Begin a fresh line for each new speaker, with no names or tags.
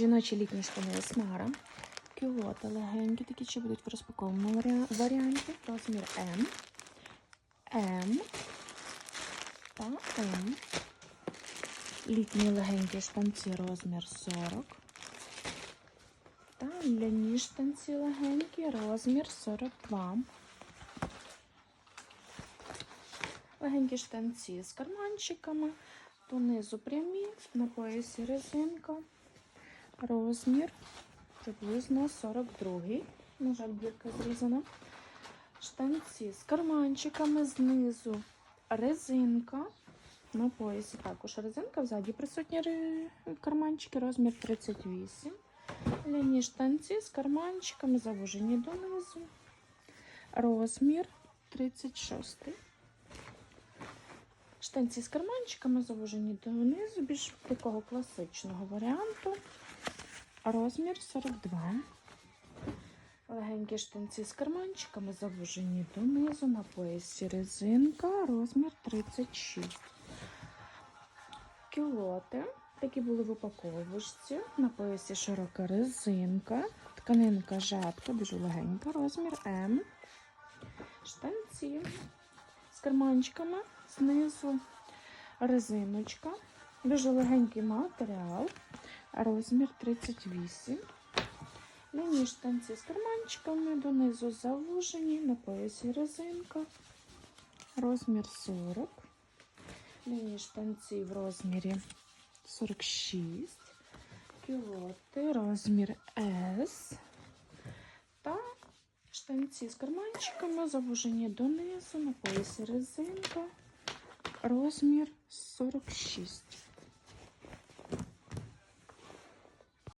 Жіночі літні штани Есмара. Кілоти легенькі, такі ще будуть в розпакованому варіанті. Розмір М. М. Та М. Літні легенькі штанці розмір 40. Та ляні штанці легенькі розмір 42. Легенькі штанці з карманчиками. Донизу прямі, на поясі резинка. Розмір приблизно 42. На жаль, бірка зрізана. Штанці з карманчиками знизу резинка. На поясі також резинка, взаді присутні карманчики, розмір 38. Ляні штанці з карманчиками завужені донизу. Розмір 36. Штанці з карманчиками завужені донизу, більш такого класичного варіанту. Розмір 42. Легенькі штанці з карманчиками завужені донизу, на поясі резинка, розмір 36. Кілоти. Такі були в упаковочці. На поясі широка резинка. Тканинка жатка, дуже легенька, розмір М. Штанці з карманчиками знизу резиночка. Дуже легенький матеріал. Розмір 38. Лінії штанці з карманчиками донизу завужені, на поясі резинка. Розмір 40. Лінії штанці в розмірі 46. Кілоти, розмір S. Та штанці з карманчиками завужені донизу, на поясі резинка. Розмір 46.